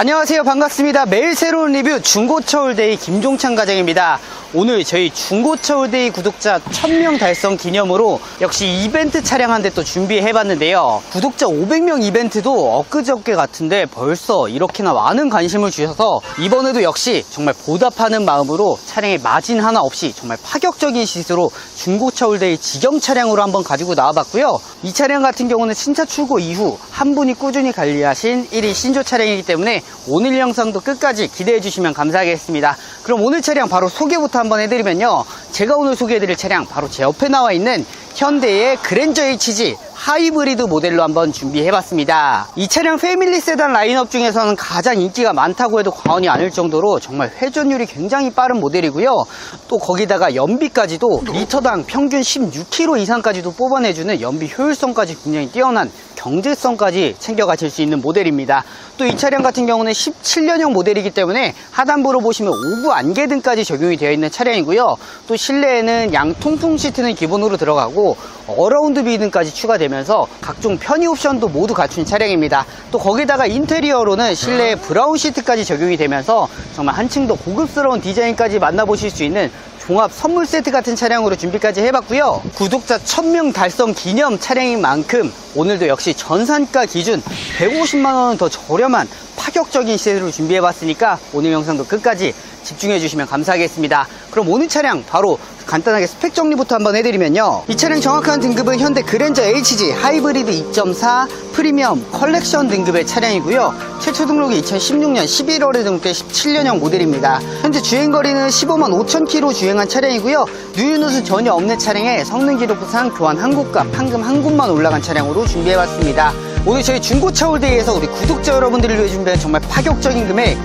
안녕하세요. 반갑습니다. 매일 새로운 리뷰 중고차 올데이 김종찬 과장입니다 오늘 저희 중고차 올데이 구독자 1000명 달성 기념으로 역시 이벤트 차량 한 대 또 준비해봤는데요 구독자 500명 이벤트도 엊그저께 같은데 벌써 이렇게나 많은 관심을 주셔서 이번에도 역시 정말 보답하는 마음으로 차량에 마진 하나 없이 정말 파격적인 시세로 중고차 올데이 직영 차량으로 한번 가지고 나와봤고요 이 차량 같은 경우는 신차 출고 이후 한 분이 꾸준히 관리하신 1위 신조 차량이기 때문에 오늘 영상도 끝까지 기대해 주시면 감사하겠습니다. 그럼 오늘 차량 바로 소개부터 한번 해드리면요. 제가 오늘 소개해드릴 차량 바로 제 옆에 나와 있는 현대의 그랜저 HG 하이브리드 모델로 한번 준비해봤습니다. 이 차량 패밀리 세단 라인업 중에서는 가장 인기가 많다고 해도 과언이 아닐 정도로 정말 회전율이 굉장히 빠른 모델이고요. 또 거기다가 연비까지도 리터당 평균 16km 이상까지도 뽑아내주는 연비 효율성까지 굉장히 뛰어난 경제성까지 챙겨 가실 수 있는 모델입니다. 또 이 차량 같은 경우는 17년형 모델이기 때문에 하단부로 보시면 오브 안개 등까지 적용이 되어 있는 차량이고요. 또 실내에는 양 통풍 시트는 기본으로 들어가고 어라운드 비 등까지 추가되면서 각종 편의 옵션도 모두 갖춘 차량입니다. 또 거기다가 인테리어로는 실내에 브라운 시트까지 적용이 되면서 정말 한층 더 고급스러운 디자인까지 만나보실 수 있는 종합 선물 세트 같은 차량으로 준비까지 해봤고요. 구독자 1000명 달성 기념 차량인 만큼 오늘도 역시 전산가 기준 150만원은 더 저렴한 파격적인 시세로 준비해봤으니까 오늘 영상도 끝까지 집중해주시면 감사하겠습니다. 그럼 오늘 차량 바로 간단하게 스펙 정리부터 한번 해드리면요. 이 차량 정확한 등급은 현대 그랜저 HG 하이브리드 2.4 프리미엄 컬렉션 등급의 차량이고요. 최초 등록이 2016년 11월에 등록된 17년형 모델입니다. 현재 주행거리는 15만 5천 킬로 주행한 차량이고요. 누유누수 전혀 없는 차량에 성능 기록부상 교환 한 곳과 판금 한 곳만 올라간 차량으로 준비해봤습니다. 오늘 저희 중고차 홀데이에서 우리 구독자 여러분들을 위해 준비한 정말 파격적인 금액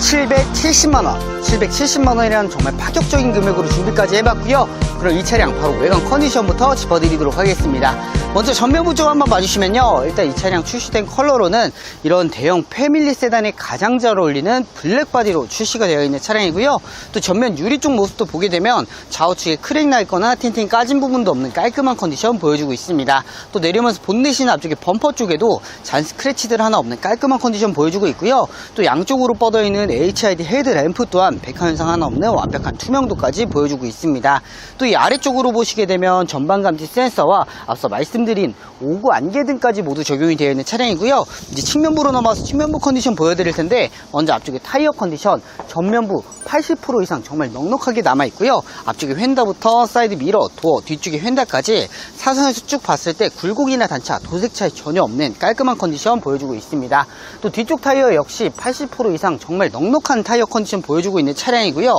770만원. 770만원이라는 정말 파격적인 금액으로 준비까지 해봤고요 그럼 이 차량 바로 외관 컨디션부터 짚어드리도록 하겠습니다. 먼저 전면부 쪽 한번 봐주시면요. 일단 이 차량 출시된 컬러로는 이런 대형 패밀리 세단에 가장 잘 어울리는 블랙 바디로 출시가 되어 있는 차량이고요. 또 전면 유리 쪽 모습도 보게 되면 좌우측에 크랙 나 있거나 틴팅 까진 부분도 없는 깔끔한 컨디션 보여주고 있습니다. 또 내리면서 본넷이나 앞쪽에 범퍼 쪽에도 잔 스크래치들 하나 없는 깔끔한 컨디션 보여주고 있고요. 또 양쪽으로 뻗어 있는 HID 헤드 램프 또한 백화 현상 하나 없는 완벽한 투명도까지 보여주고 있습니다. 또이 아래쪽으로 보시게 되면 전방 감지 센서와 앞서 말씀드린 오구 안개 등까지 모두 적용이 되어 있는 차량이고요. 이제 측면부로 넘어와서 측면부 컨디션 보여드릴 텐데 먼저 앞쪽에 타이어 컨디션 전면부 80% 이상 정말 넉넉하게 남아 있고요. 앞쪽에 휀다부터 사이드 미러, 도어, 뒤쪽에 휀다까지 사선에서 쭉 봤을 때 굴곡이나 단차, 도색 차이 전혀 없는 깔끔한 컨디션 보여주고 있습니다. 또 뒤쪽 타이어 역시 80% 이상 정말 넉넉한 타이어 컨디션 보여주고 있는 차량이고요.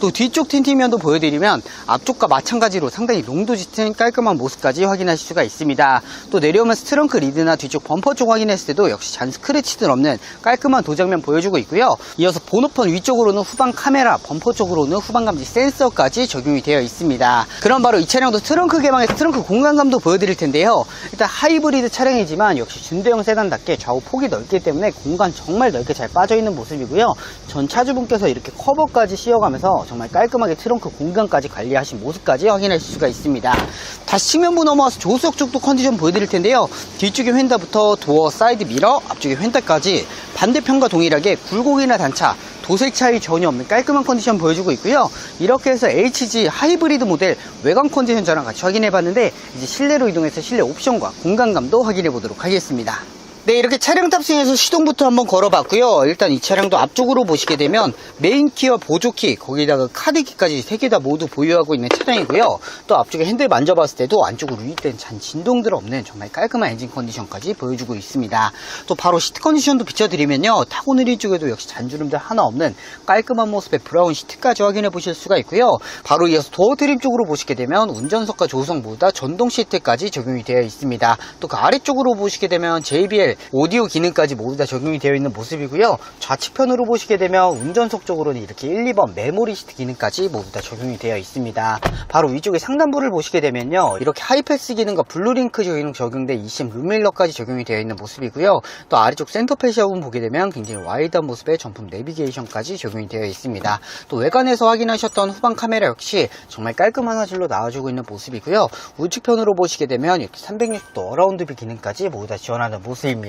또 뒤쪽 틴팅면도 보여드리면 앞쪽과 마찬가지로 상당히 롱도 짙은 깔끔한 모습까지 확인하실 수가 있습니다. 또 내려오면 스트렁크 리드나 뒤쪽 범퍼 쪽 확인했을 때도 역시 잔 스크래치들 없는 깔끔한 도장면 보여주고 있고요. 이어서 보너펀 위쪽으로는 후방 카메라, 범퍼 쪽으로는 후방 감지 센서까지 적용이 되어 있습니다. 그럼 바로 이 차량도 트렁크 개방에서 트렁크 공간감도 보여드릴 텐데요. 일단 하이브리드 차량이지만 역시 준대형 세단답게 좌우 폭이 넓기 때문에 공간 정말 넓게 잘 빠져 있는 모습이고요. 전 차주분께서 이렇게 커버까지 씌워가면서 정말 깔끔하게 트렁크 공간까지 관리하신 모습 까지 확인하실 수가 있습니다. 다시 측면부 넘어와서 조수석 쪽도 컨디션 보여드릴 텐데요. 뒤쪽에 휀다부터 도어, 사이드 미러, 앞쪽에 휀다까지 반대편과 동일하게 굴곡이나 단차, 도색 차이 전혀 없는 깔끔한 컨디션 보여주고 있고요. 이렇게 해서 HG 하이브리드 모델 외관 컨디션 저랑 같이 확인해 봤는데 이제 실내로 이동해서 실내 옵션과 공간감도 확인해 보도록 하겠습니다. 네, 이렇게 차량 탑승해서 시동부터 한번 걸어봤고요. 일단 이 차량도 앞쪽으로 보시게 되면 메인키와 보조키, 거기다가 카드키까지 세개다 모두 보유하고 있는 차량이고요. 또 앞쪽에 핸들 만져봤을 때도 안쪽으로 유입된 잔 진동들 없는 정말 깔끔한 엔진 컨디션까지 보여주고 있습니다. 또 바로 시트 컨디션도 비춰드리면요. 타고 내린 쪽에도 역시 잔주름들 하나 없는 깔끔한 모습의 브라운 시트까지 확인해 보실 수가 있고요. 바로 이어서 도어 트림 쪽으로 보시게 되면 운전석과 조수석 모두 다 전동 시트까지 적용이 되어 있습니다. 또 그 아래쪽으로 보시게 되면 JBL 오디오 기능까지 모두 다 적용이 되어 있는 모습이고요. 좌측편으로 보시게 되면 운전석 쪽으로는 이렇게 1, 2번 메모리 시트 기능까지 모두 다 적용이 되어 있습니다. 바로 위쪽에 상단부를 보시게 되면요. 이렇게 하이패스 기능과 블루링크 기능 적용된 20 룸밀러까지 적용이 되어 있는 모습이고요. 또 아래쪽 센터페시아 부분 보게 되면 굉장히 와이드한 모습의 전품 내비게이션까지 적용이 되어 있습니다. 또 외관에서 확인하셨던 후방 카메라 역시 정말 깔끔한 화질로 나와주고 있는 모습이고요. 우측편으로 보시게 되면 이렇게 360도 어라운드 비 기능까지 모두 다 지원하는 모습입니다.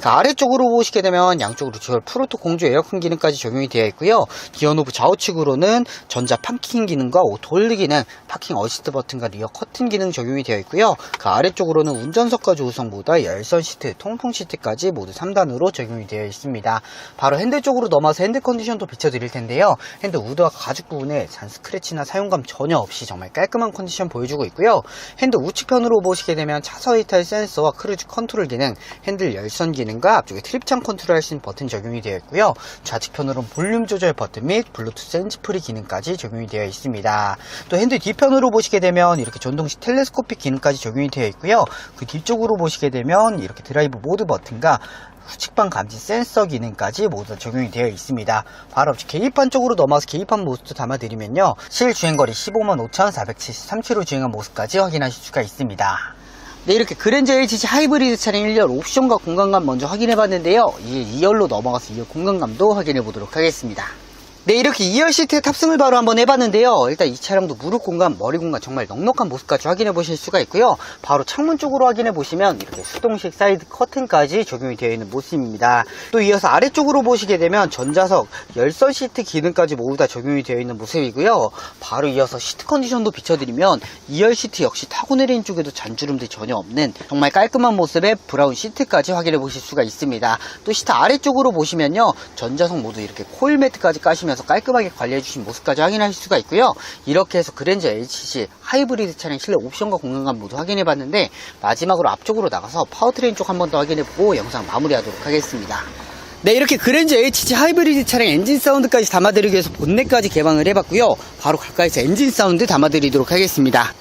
그 아래쪽으로 보시게 되면 양쪽으로 듀얼 프로토 공조 에어컨 기능까지 적용이 되어 있고요. 기어 노브 좌우측으로는 전자 파킹 기능과 오토 홀드 기능, 파킹 어시스트 버튼과 리어 커튼 기능 적용이 되어 있고요. 그 아래쪽으로는 조수석 모두 열선 시트, 통풍 시트까지 모두 3단으로 적용이 되어 있습니다. 바로 핸들 쪽으로 넘어서 핸들 컨디션도 비춰드릴 텐데요. 핸들 우드와 가죽 부분에 잔 스크래치나 사용감 전혀 없이 정말 깔끔한 컨디션 보여주고 있고요. 핸들 우측편으로 보시게 되면 차서 이탈 센서와 크루즈 컨트롤 기능, 핸들 열선 기능과 앞쪽에 트립창 컨트롤 할 수 있는 버튼 적용이 되어 있고요. 좌측편으로는 볼륨 조절 버튼 및 블루투스 핸즈프리 기능까지 적용이 되어 있습니다. 또 핸들 뒤편으로 보시게 되면 이렇게 전동식 텔레스코픽 기능까지 적용이 되어 있고요. 그 뒤쪽으로 보시게 되면 이렇게 드라이브 모드 버튼과 후측방 감지 센서 기능까지 모두 적용이 되어 있습니다. 바로 계기판 쪽으로 넘어와서 계기판 모습도 담아드리면요. 실 주행거리 15만 5,473km 주행한 모습까지 확인하실 수가 있습니다. 네, 이렇게 그랜저 HG 하이브리드 차량 1열 옵션과 공간감 먼저 확인해 봤는데요. 이제 2열로 넘어가서 2열 공간감도 확인해 보도록 하겠습니다. 네, 이렇게 2열 시트에 탑승을 바로 한번 해봤는데요. 일단 이 차량도 무릎 공간, 머리 공간 정말 넉넉한 모습까지 확인해 보실 수가 있고요. 바로 창문 쪽으로 확인해 보시면 이렇게 수동식 사이드 커튼까지 적용이 되어 있는 모습입니다. 또 이어서 아래쪽으로 보시게 되면 전자석, 열선 시트 기능까지 모두 다 적용이 되어 있는 모습이고요. 바로 이어서 시트 컨디션도 비춰드리면 2열 시트 역시 타고 내리는 쪽에도 잔주름들이 전혀 없는 정말 깔끔한 모습의 브라운 시트까지 확인해 보실 수가 있습니다. 또 시트 아래쪽으로 보시면요. 전자석 모두 이렇게 코일 매트까지 까시면 서 깔끔하게 관리해 주신 모습까지 확인하실 수가 있고요. 이렇게 해서 그랜저 HC 하이브리드 차량 실내 옵션과 공간감 모두 확인해 봤는데 마지막으로 앞쪽으로 나가서 파워트레인 쪽 한 번 더 확인해 보고 영상 마무리하도록 하겠습니다. 네, 이렇게 그랜저 HG 하이브리드 차량 엔진 사운드까지 담아드리기 위해서 본넷까지 개방을 해봤고요. 바로 가까이서 엔진 사운드 담아드리도록 하겠습니다.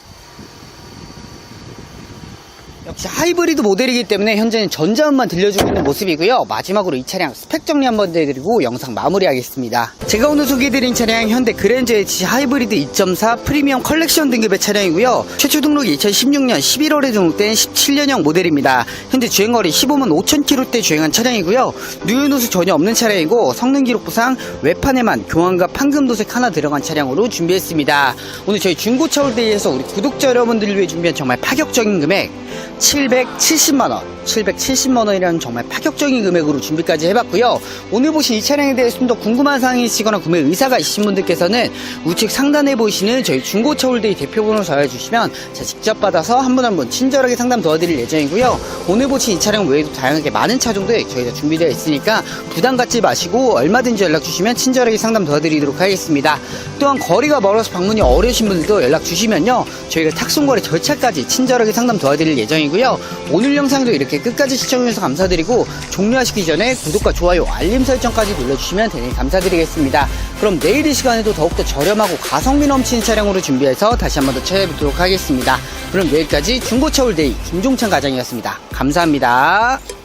하이브리드 모델이기 때문에 현재는 전자음만 들려주고 있는 모습이고요. 마지막으로 이 차량 스펙 정리 한번 해드리고 영상 마무리하겠습니다. 제가 오늘 소개해드린 차량 현대 그랜저 HG 하이브리드 2.4 프리미엄 컬렉션 등급의 차량이고요. 최초 등록이 2016년 11월에 등록된 17년형 모델입니다. 현재 주행거리 15만 5천 킬로대 주행한 차량이고요. 누유노수 전혀 없는 차량이고 성능 기록부상 외판에만 교환과 판금 도색 하나 들어간 차량으로 준비했습니다. 오늘 저희 중고차 올데이에서 우리 구독자 여러분들을 위해 준비한 정말 파격적인 금액 770만원. 770만원이라는 정말 파격적인 금액으로 준비까지 해봤고요. 오늘 보신 이 차량에 대해 좀더 궁금한 사항이 있으거나 구매 의사가 있으신 분들께서는 우측 상단에 보이시는 저희 중고차 홀데이 대표 번호 전화주시면 제가 직접 받아서 한 분 한 분 친절하게 상담 도와드릴 예정이고요. 오늘 보신 이 차량 외에도 다양하게 많은 차종들 저희가 준비되어 있으니까 부담 갖지 마시고 얼마든지 연락 주시면 친절하게 상담 도와드리도록 하겠습니다. 또한 거리가 멀어서 방문이 어려우신 분들도 연락 주시면요. 저희가 탁송거래 절차까지 친절하게 상담 도와드릴 예정이고요 오늘 영상도 이렇게 끝까지 시청해주셔서 감사드리고 종료하시기 전에 구독과 좋아요 알림 설정까지 눌러주시면 대단히 감사드리겠습니다. 그럼 내일 이 시간에도 더욱더 저렴하고 가성비 넘치는 차량으로 준비해서 다시 한 번 더 찾아뵙도록 하겠습니다. 그럼 내일까지 중고차 올데이 김종찬 과장이었습니다. 감사합니다